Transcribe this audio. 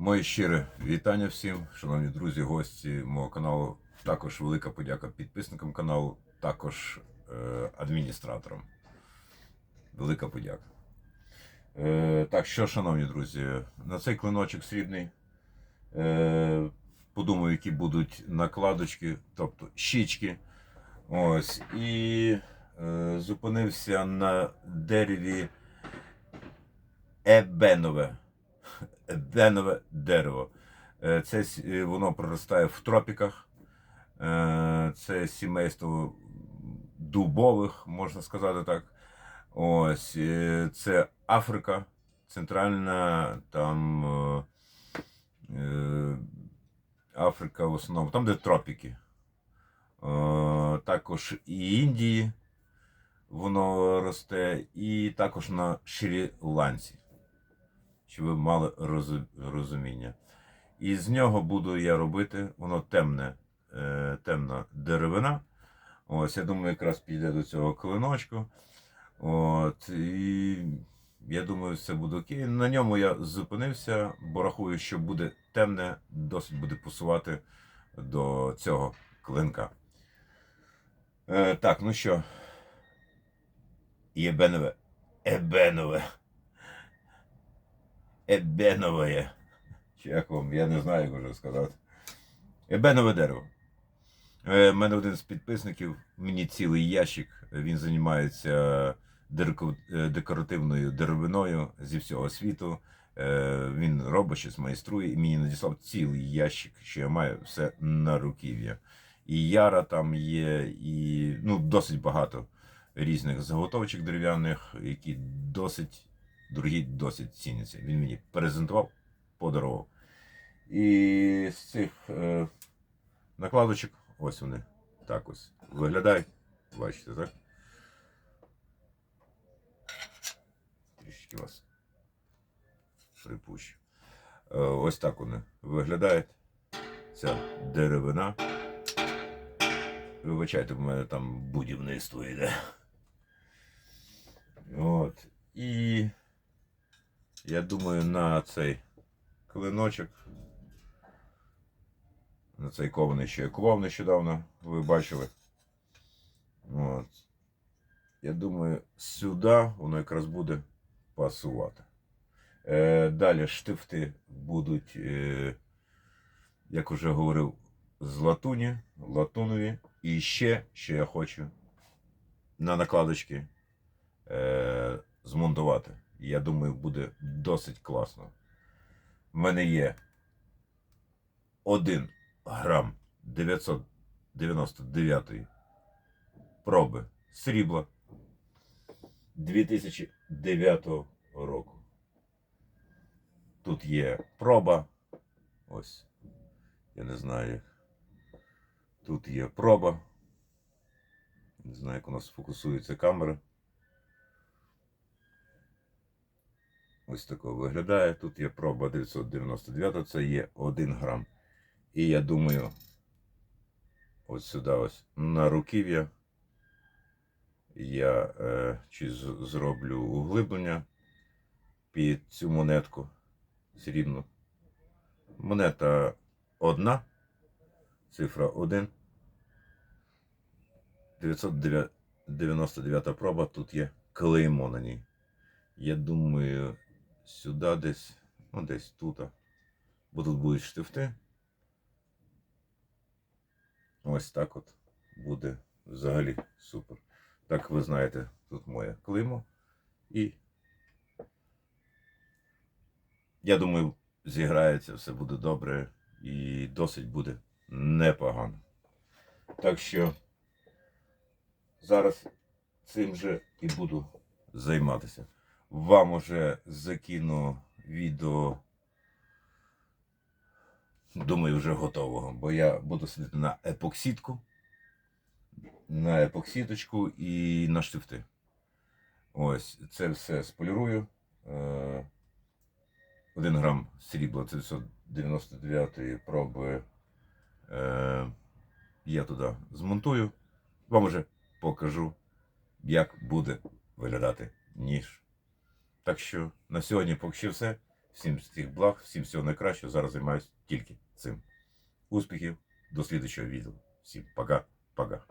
Моє щире вітання всім, шановні друзі, гості мого каналу. Також велика подяка підписникам каналу, також е, адміністраторам. Велика подяка. Е, так, що, шановні друзі, на цей клиночок срібний. Е, подумаю, які будуть накладочки, тобто щічки. Ось. І е, зупинився на дереві ебенове. Ебенове дерево. Е, Це е, воно проростає в тропіках. Е, Це сімейство дубових, можна сказати так. Ось це Африка, центральна там Африка в основному, там, де тропіки. Також і Індії воно росте, і також на Шрі-Ланці. Щоб ви мали розуміння. І з нього буду я робити, воно темне, е, темна деревина. Ось, я думаю, якраз піде до цього клиночку. От, і я думаю, все буде окей. На ньому я зупинився, бо рахую, що буде темне, досить буде пасувати до цього клинка. Е, так, ну що. Єбенове. Ебенове. Ебенове. Чи як вам? Я не знаю, як вже сказати. Ебенове дерево. У мене один з підписників, мені цілий ящик, він займається е, декоративною деревиною зі всього світу. Е, Він робить щось, майструє, і мені надіслав цілий ящик, що я маю все на руків'я. І яра там є, і ну, досить багато різних заготовочок дерев'яних, які досить дорогі, досить ціняться. Він мені презентував, подарував. І з цих е, накладочок, ось вони так ось виглядають. Бачите, так? Трішки вас припущу. Е, ось так вони виглядають. Ця деревина. Вибачайте, в мене там будівництво йде. От. І я думаю, на цей клиночок, на цей кований, що я нещодавно, ви бачили. От. Я думаю, сюди воно якраз буде пасувати. Е, далі штифти будуть, е, як вже говорив, з латуні, латунові. І ще, що я хочу на накладочки е, змонтувати. Я думаю, буде досить класно. В мене є 1 грам 999 проби срібла 2009 року. Тут є проба. Ось. Я не знаю. як. Тут є проба. Не знаю, як у нас фокусується камера. Ось тако виглядає. Тут є проба 999, це є 1 грам. І я думаю, ось сюди ось на руків'я я е, чи зроблю углиблення під цю монетку срібну. Монета одна, цифра 1. 999 проба, тут є клеймо на ній. Я думаю, сюди десь, ну десь тут. Бо тут будуть штифти. Ось так от буде взагалі супер. Так ви знаєте, тут моє клеймо. І я думаю, зіграється, все буде добре і досить буде непогано. Так що зараз цим же і буду займатися. Вам уже закину відео. Думаю, вже готового, бо я буду сидіти на епоксидку, на епоксидочку і на штифти. Ось, це все сполірую. Е, 1 грам срібла 999 проби е, я туди змонтую. Вам уже покажу, як буде виглядати ніж. Так що на сьогодні поки що все. Всім всіх благ, всім всього найкращого. Зараз займаюся тільки цим. Успіхів, до слідчого відео. Всім пока, пока.